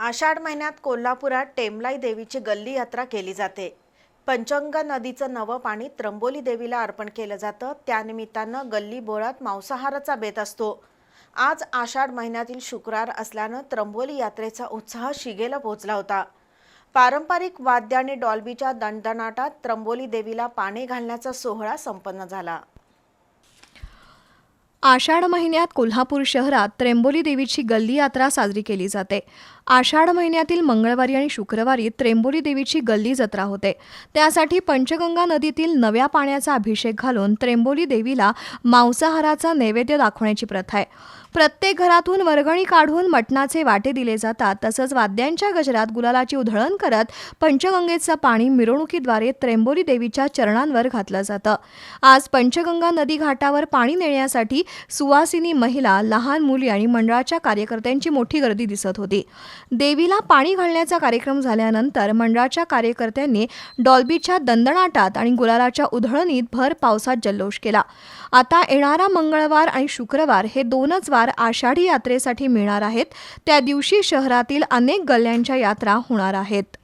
आषाढ महिन्यात कोल्हापुरात टेमलाई देवीची गल्ली यात्रा केली जाते. पंचंगा नदीचं नवं पाणी त्र्यंबोली देवीला अर्पण केलं जातं. त्यानिमित्तानं गल्ली बोळात मांसाहाराचा बेत असतो. आज आषाढ महिन्यातील शुक्रवार असल्यानं त्र्यंबोली यात्रेचा उत्साह शिगेला पोहोचला होता. पारंपरिक वाद्य आणि डॉल्बीच्या दणदणाटात त्र्यंबोली देवीला पाणी घालण्याचा सोहळा संपन्न झाला. आषाढ महिन्यात कोल्हापूर शहरात त्र्यंबोली देवीची गल्ली यात्रा साजरी केली जाते. आषाढ महिन्यातील मंगळवारी आणि शुक्रवारी त्र्यंबोली देवीची गल्ली जत्रा होते. त्यासाठी पंचगंगा नदीतील नव्या पाण्याचा अभिषेक घालून त्र्यंबोली देवीला मांसाहाराचा नैवेद्य दाखवण्याची प्रथा आहे. प्रत्येक घरातून वर्गणी काढून मटणाचे वाटे दिले जातात. तसंच वाद्यांच्या गजरात गुलालाची उधळण करत पंचगंगेचं पाणी मिरवणुकीद्वारे त्र्यंबोली देवीच्या चरणांवर घातलं जातं. आज पंचगंगा नदी घाटावर पाणी नेण्यासाठी सुवासिनी महिला लहान मुली आणि मंडळाच्या कार्यकर्त्यांची मोठी गर्दी दिसत होती. देवीला पाणी घालण्याचा कार्यक्रम झाल्यानंतर मंडळाच्या कार्यकर्त्यांनी डॉल्बीच्या दंदणाटात आणि गुलालाच्या उधळणीत भर पावसात जल्लोष केला. आता येणारा मंगळवार आणि शुक्रवार हे दोनच वार आषाढी यात्रेसाठी मिळणार आहेत. त्या दिवशी शहरातील अनेक गल्ल्यांच्या यात्रा होणार आहेत.